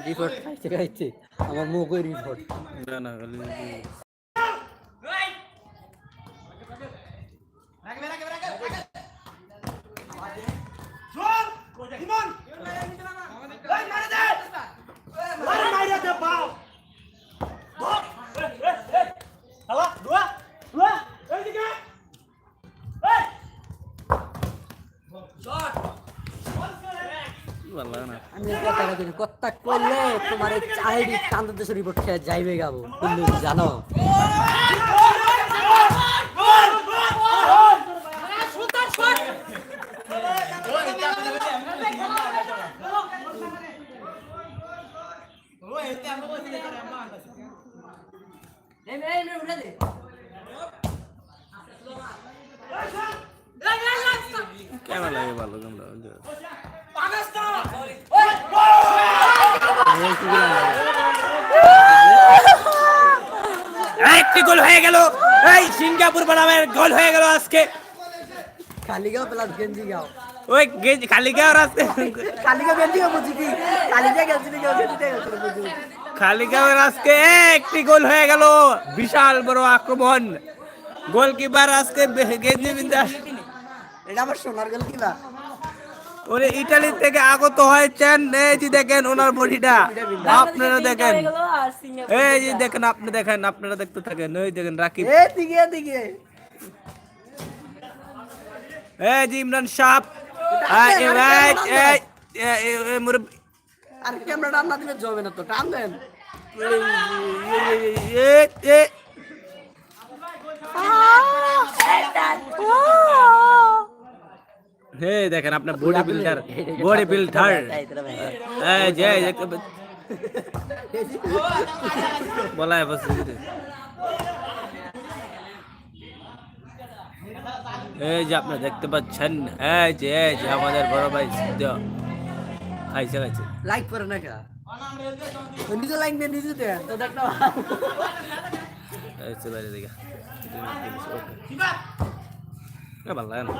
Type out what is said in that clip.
Report খাইতে খাইতে আমার মুখে রিপোর্ট না না খালি ভালো লাগে না। আমি কথা কইলে তোমার এই চাহিদি কান্দর দেশের রিপোর্ট খেয়ে যাইবে গাবো জানো? কেমন লাগে ভালো একটি গোল হয়ে গেল। এই সিঙ্গাপুর বনামের গোল হয়ে গেল আজকে। খালি গাও প্লাস গেঞ্জি গাও ওই গেজ খালি গাঁও আজকে। খালি গেঞ্জি গাও বুঝি কি? খালি যা গেঞ্জি গাও গেঞ্জি গাও বুঝি। খালি আজকে একটি গোল হয়ে গেল। বিশাল বড় আক্রমণ। গোলকিপার আজকে গেঞ্জি বিন্দাস এটা আমার সোনার গেল বা ইটালি থেকে আগত হয়েছেন। এই যে দেখেন ওনার বডিটা। আপনারা দেখেন। এই যে দেখেন আপনি দেখেন আপনারা দেখতে থাকেন। ওই দেখেন রাকিব। এই যে ইমরান আর ক্যামেরা টান না দিলে জমে না তো টান দেন এই এই হে দেখেন আপনার বডি বিল্ডার বডি বিল্ডার এই যে এই যে বলায় বস এই যে আপনারা দেখতে পাচ্ছেন এই যে এই যে আমাদের বড় ভাই সিদ্ধ। খাইছে খাইছে। লাইক করে না কা? নিজে লাইক দিয়ে নিজে দে তো দেখ না। এই চলে দিকে। ভালো লাগে না।